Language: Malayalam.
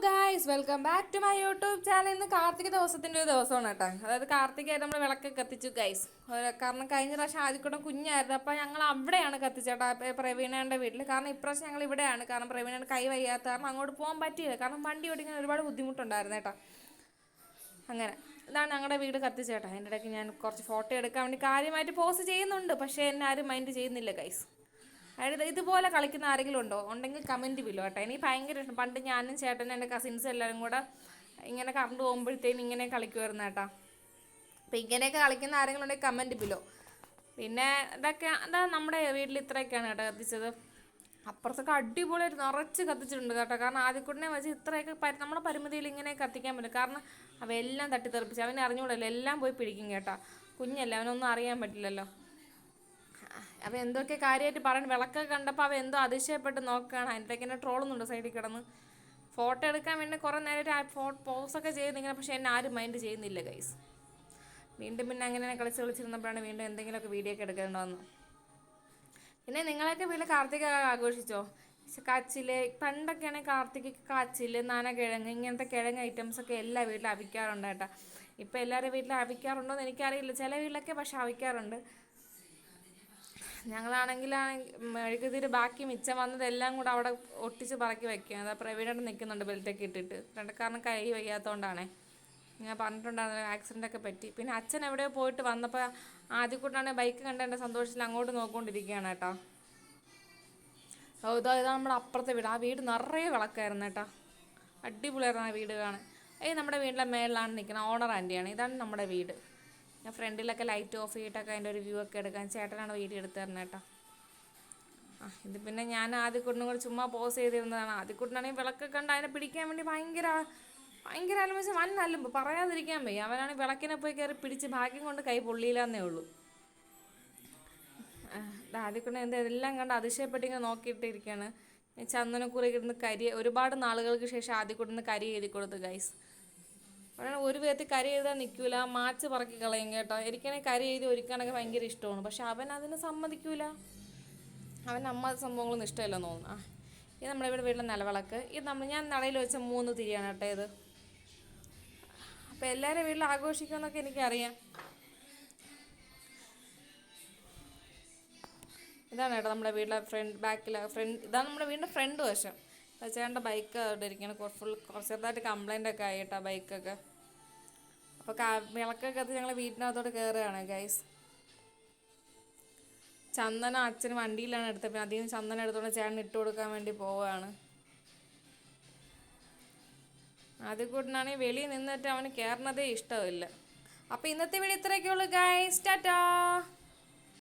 Guys welcome back to my YouTube channel ഇന്ന് കാർത്തിക ദിവസത്തിന്റെ ഒരു ദിവസമാണ് കേട്ടോ. അതായത് കാർത്തികയായിട്ട് നമ്മൾ വിളക്ക് കത്തിച്ചു ഗൈസ് കാരണം കഴിഞ്ഞ പ്രാവശ്യം ആദ്യക്കൂട്ടം കുഞ്ഞായിരുന്നു. അപ്പോൾ ഞങ്ങൾ അവിടെയാണ് കത്തിച്ചേട്ടാ പ്രവീണേന്റെ വീട്ടിൽ കാരണം ഇപ്രാവശ്യം ഞങ്ങൾ ഇവിടെയാണ്. കാരണം പ്രവീണേന്റെ കൈ വയ്യാത്ത കാരണം അങ്ങോട്ട് പോകാൻ പറ്റിയില്ല. കാരണം വണ്ടി ഓടിക്കാൻ ഒരുപാട് ബുദ്ധിമുട്ടുണ്ടായിരുന്നു കേട്ടോ. അങ്ങനെ ഇതാണ് ഞങ്ങളുടെ വീട് കത്തിച്ചേട്ടാ അതിന്റെ ഇടയ്ക്ക് ഞാൻ കുറച്ച് ഫോട്ടോ എടുക്കാൻ വേണ്ടി കാര്യമായിട്ട് പോസ്റ്റ് ചെയ്യുന്നുണ്ട്. പക്ഷേ എന്നെ ആരും മൈൻഡ് ചെയ്യുന്നില്ല ഗൈസ് അതായത് ഇതുപോലെ കളിക്കുന്ന ആരെങ്കിലും ഉണ്ടോ? ഉണ്ടെങ്കിൽ കമന്റ് ബില്ലോ കേട്ടോ. എനിക്ക് ഭയങ്കര ഇഷ്ടം. പണ്ട് ഞാനും ചേട്ടനും എന്റെ കസിൻസും എല്ലാവരും കൂടെ ഇങ്ങനെ കറണ്ട് പോകുമ്പോഴത്തേനും ഇങ്ങനെ കളിക്കുമായിരുന്നു കേട്ടോ. അപ്പം ഇങ്ങനെയൊക്കെ കളിക്കുന്ന ആരെങ്കിലും ഉണ്ടെങ്കിൽ കമന്റ് ബില്ലോ പിന്നെ ഇതൊക്കെ അതാ നമ്മുടെ വീട്ടിൽ ഇത്രയൊക്കെയാണ് കേട്ടോ കത്തിച്ചത്. അപ്പുറത്തൊക്കെ അടിപൊളിയായിട്ട് നിറച്ച് കത്തിച്ചിട്ടുണ്ട് കേട്ടോ. കാരണം ആദ്യക്കൂടിനെ വെച്ച് ഇത്രയൊക്കെ നമ്മുടെ പരിമിതിയിൽ ഇങ്ങനെ കത്തിക്കാൻ പറ്റും. കാരണം അവയെല്ലാം തട്ടിത്തെറിപ്പിച്ച് അവനെ അറിഞ്ഞുകൂടല്ലോ? എല്ലാം പോയി പിടിക്കും കേട്ടോ. കുഞ്ഞല്ലേ അവനൊന്നും അറിയാൻ പറ്റില്ലല്ലോ. അവ എന്തൊക്കെ കാര്യമായിട്ട് പറയണം വിളക്കൊക്കെ കണ്ടപ്പോൾ അവ എന്തോ അതിശയപ്പെട്ട് നോക്കുകയാണ് അതിന്റെയൊക്കെ ഇങ്ങനെ ട്രോളുന്നുണ്ട് സൈഡിൽ കിടന്ന്. ഫോട്ടോ എടുക്കാൻ വേണ്ടി കുറേ നേരം ഫോ പോസൊക്കെ ചെയ്യുന്നിങ്ങനെ പക്ഷേ എന്നെ ആരും മൈൻഡ് ചെയ്യുന്നില്ല ഗൈസ് വീണ്ടും പിന്നെ അങ്ങനെ കളിച്ച് കളിച്ചിരുന്നപ്പോഴാണ് വീണ്ടും എന്തെങ്കിലുമൊക്കെ വീഡിയോ ഒക്കെ എടുക്കേണ്ടതെന്ന്. പിന്നെ നിങ്ങളൊക്കെ വീട്ടിൽ കാർത്തിക ആഘോഷിച്ചോ? കാച്ചിൽ പണ്ടൊക്കെയാണെങ്കിൽ കാർത്തികയ്ക്ക് കാച്ചിൽ നനകിഴങ്ങ് ഇങ്ങനത്തെ കിഴങ്ങ് ഐറ്റംസ് ഒക്കെ എല്ലാ വീട്ടിലും അവിക്കാറുണ്ട് കേട്ടോ. ഇപ്പം എല്ലാവരുടെ വീട്ടിലും അവിക്കാറുണ്ടോ എന്ന് എനിക്കറിയില്ല. ചില വീട്ടിലൊക്കെ പക്ഷെ അവിക്കാറുണ്ട്. ഞങ്ങളാണെങ്കിൽ മെഴുകുതിരി ബാക്കി മിച്ചം വന്നതെല്ലാം കൂടെ അവിടെ ഒട്ടിച്ച് പറക്കി വെക്കുക അതാ പ്രവീണോട് നിൽക്കുന്നുണ്ട് ബെൽറ്റൊക്കെ ഇട്ടിട്ട്. കാരണം കൈ വയ്യാത്തതുകൊണ്ടാണേ ഞാൻ പറഞ്ഞിട്ടുണ്ടായിരുന്നു ആക്സിഡന്റ് ഒക്കെ പറ്റി. പിന്നെ അച്ഛൻ എവിടെയോ പോയിട്ട് വന്നപ്പോൾ ആദ്യം കൂട്ടാണ് ബൈക്ക് കണ്ട എന്റെ സന്തോഷത്തിൽ അങ്ങോട്ട് നോക്കിക്കൊണ്ടിരിക്കുകയാണ് കേട്ടോ. ഓ ഇതാ ഇതാ നമ്മുടെ അപ്പുറത്തെ വീട്. ആ വീട് നിറയെ വിളക്കായിരുന്നു കേട്ടോ. അടിപൊളിയായിരുന്നു ആ വീട് കാണാൻ. ഏയ് നമ്മുടെ വീട്ടിലെ മേളിലാണ് നിൽക്കുന്നത് ഓണർ ആന്റിയാണ് ഇതാണ് നമ്മുടെ വീട്. ഞാൻ ഫ്രണ്ടിലൊക്കെ ലൈറ്റ് ഓഫ് ചെയ്തിട്ടൊക്കെ അതിന്റെ ഒരു വ്യൂ ഒക്കെ എടുക്കാൻ ചേട്ടനാണ് വീഡിയോ എടുത്ത് തരുന്നത് കേട്ടോ. ആ ഇത് പിന്നെ ഞാൻ ആദ്യക്കുട്ടിനും കൂടെ ചുമ്മാ പോസ് ചെയ്തിരുന്നതാണ്. ആദ്യക്കുട്ടിനാണെങ്കിൽ വിളക്കൊക്കെ കണ്ട് അതിനെ പിടിക്കാൻ വേണ്ടി ഭയങ്കര ഭയങ്കര അലമച്ച് വൻ അല്ലുമ്പ് പറയാതിരിക്കാൻ വയ്യ. അവനാണ് വിളക്കിനെ പോയി കയറി പിടിച്ച് ഭാഗ്യം കൊണ്ട് കൈ പൊള്ളിയില്ലെന്നേ ഉള്ളൂ. ആദ്യക്കുട്ടി എന്താ ഇതെല്ലാം കണ്ട് അതിശയപ്പെട്ടിങ്ങനെ നോക്കിയിട്ടിരിക്കുകയാണ് ചന്ദനക്കുറി കിട്ടുന്ന കരി ഒരുപാട് നാളുകൾക്ക് ശേഷം ആദ്യക്കുട്ടിന് കരി എഴുതി കൊടുത്തു ഗൈസ് അവനാണ് ഒരു വിധത്തിൽ കരി എഴുതാൻ നിൽക്കില്ല മാച്ച് പറക്കി കളയും കേട്ടോ. എനിക്കാണെങ്കിൽ കരി എഴുതി ഒരുക്കാനൊക്കെ ഭയങ്കര ഇഷ്ടമാണ്. പക്ഷെ അവൻ അതിന് സമ്മതിക്കൂല. അവൻ അമ്മ സംഭവങ്ങളൊന്നും ഇഷ്ടമല്ലെന്ന് തോന്നുന്നു. ആ ഇത് നമ്മുടെ ഇവിടെ വീട്ടിലെ നിലവിളക്ക്. ഇത് നമ്മൾ ഞാൻ നടയിൽ വെച്ച മൂന്ന് തിരിയാണ് കേട്ടോ ഇത്. അപ്പം എല്ലാവരും വീട്ടിൽ ആഘോഷിക്കുമെന്നൊക്കെ എനിക്കറിയാം. ഇതാണ് കേട്ടോ നമ്മുടെ വീട്ടിലെ ഫ്രണ്ട് ബാക്കിലെ ഫ്രണ്ട് ഇതാണ് നമ്മുടെ വീടിന്റെ ഫ്രണ്ട് വശം. ചേട്ടന്റെ ബൈക്ക് അവിടെ ഇരിക്കണം. ഫുൾ കുറച്ച് ചെറുതായിട്ട് കംപ്ലൈന്റ് ഒക്കെ ആയി കേട്ടോ ബൈക്കൊക്കെ അപ്പോൾ വിളക്കൊക്കെ അത് ഞങ്ങൾ വീട്ടിനകത്തോട്ട് കയറുകയാണ് ഗൈസ് ചന്ദന അച്ഛൻ വണ്ടിയിലാണ് എടുത്തത്. പിന്നെ അധികം ചന്ദന എടുത്തോണ്ട് ചേട്ടൻ ഇട്ട് കൊടുക്കാൻ വേണ്ടി പോവുകയാണ്. ആദ്യ കൂട്ടിനാണെങ്കിൽ വെളിയിൽ നിന്നിട്ട് അവന് കയറണതേ ഇഷ്ടമില്ല. അപ്പോൾ ഇന്നത്തെ വീഡിയോ ഇത്രയൊക്കെ ഉള്ളൂ ഗൈസ് ടാറ്റാ.